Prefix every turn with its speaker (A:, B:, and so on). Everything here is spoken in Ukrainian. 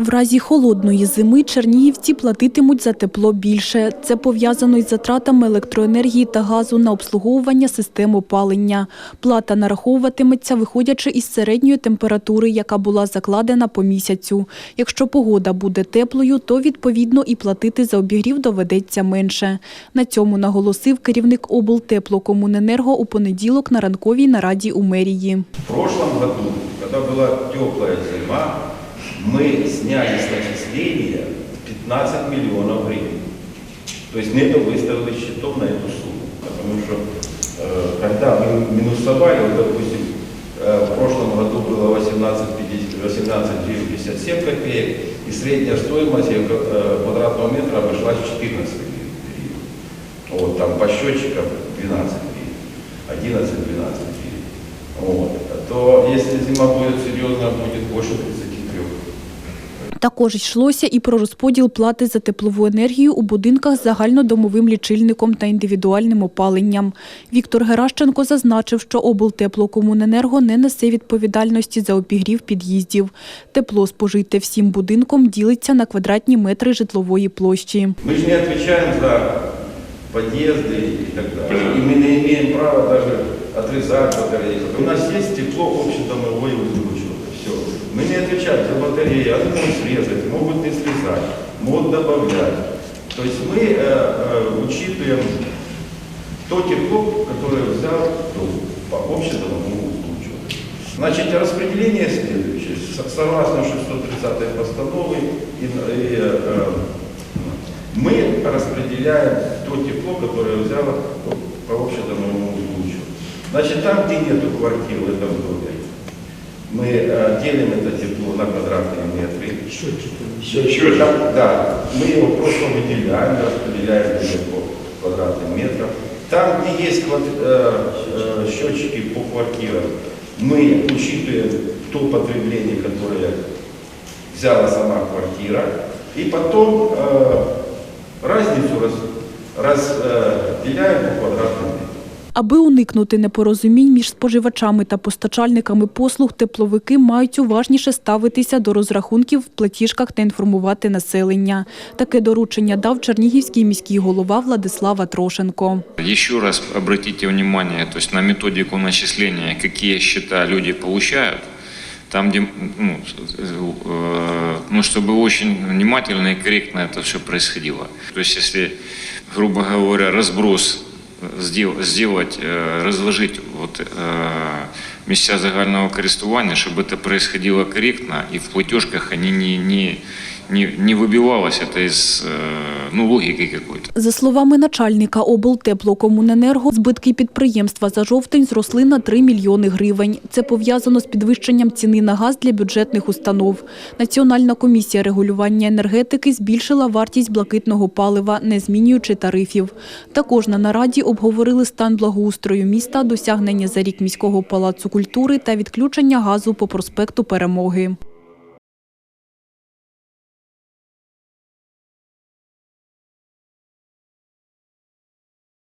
A: В разі холодної зими чернігівці платитимуть за тепло більше. Це пов'язано із затратами електроенергії та газу на обслуговування систем опалення. Плата нараховуватиметься, виходячи із середньої температури, яка була закладена по місяцю. Якщо погода буде теплою, то відповідно і платити за обігрів доведеться менше. На цьому наголосив керівник облтеплокомуненерго у понеділок на ранковій нараді у мерії.
B: В прошлом году, когда была теплая зима, мы сняли с начисления 15 миллионов гривен. То есть не выставили счетов на эту сумму. Потому что э, когда мы минусовали, вот, допустим, э, в прошлом году было 18, 18 гривен 57 копеек, и средняя стоимость э, квадратного метра обошлась в 14 гривен. Вот, там по счетчикам 12 гривен, 11-12 гривен. Вот. То если зима будет серьезная, будет больше 33.
A: Також йшлося і про розподіл плати за теплову енергію у будинках з загальнодомовим лічильником та індивідуальним опаленням. Віктор Геращенко зазначив, що облтеплокомуненерго не несе відповідальності за обігрів під'їздів. Тепло спожите всім будинком ділиться на квадратні метри житлової площі.
B: Мы же не отвечаем за подъезды и так далее. И мы не имеем права даже отрезать батареи. У нас есть тепло общедомовое устойчиво. Отвечаем за батареи. Они могут срезать, могут не срезать, могут добавлять. То есть мы э, э, учитываем то тепло, которое взял дом по общедомовому устойчиву. Значит, распределение следующее. Согласно 630 постановы, и, и, э, мы распределяем то тепло, которое взяло по общедомовому устойчиву. Значит, там, где нету квартир в этом доме, мы э, делим это тепло на квадратные метры. Счетчик. Там, да, мы его просто выделяем, распределяем по квадратным метрам. Там, где есть квад- э, э, счетчики по квартирам, мы учитываем то потребление, которое взяла сама квартира, и потом э, разницу раз, разделяем по квадратным метрам.
A: Аби уникнути непорозумінь між споживачами та постачальниками послуг, тепловики мають уважніше ставитися до розрахунків в платіжках та інформувати населення. Таке доручення дав чернігівський міський голова Владислава Трошенко.
C: Еще раз обратите внимание то есть на методику начисления, какие счета люди получают. Там, где, ну, э, ну, чтобы очень внимательно и корректно это все происходило. То есть, если, грубо говоря, разброс сдел- сделать, э, разложить вот, э, места загального користування, чтобы это происходило корректно, и в платежках они не, не, не, не выбивалось это из э, ну, логики какой-то.
A: За словами начальника облтеплокомуненерго, збитки підприємства за жовтень зросли на 3 мільйони гривень. Це пов'язано з підвищенням ціни на газ для бюджетних установ. Національна комісія регулювання енергетики збільшила вартість блакитного палива, не змінюючи тарифів. Також на нараді обговорили стан благоустрою міста, досягнення за рік міського палацу культури та відключення газу по проспекту Перемоги.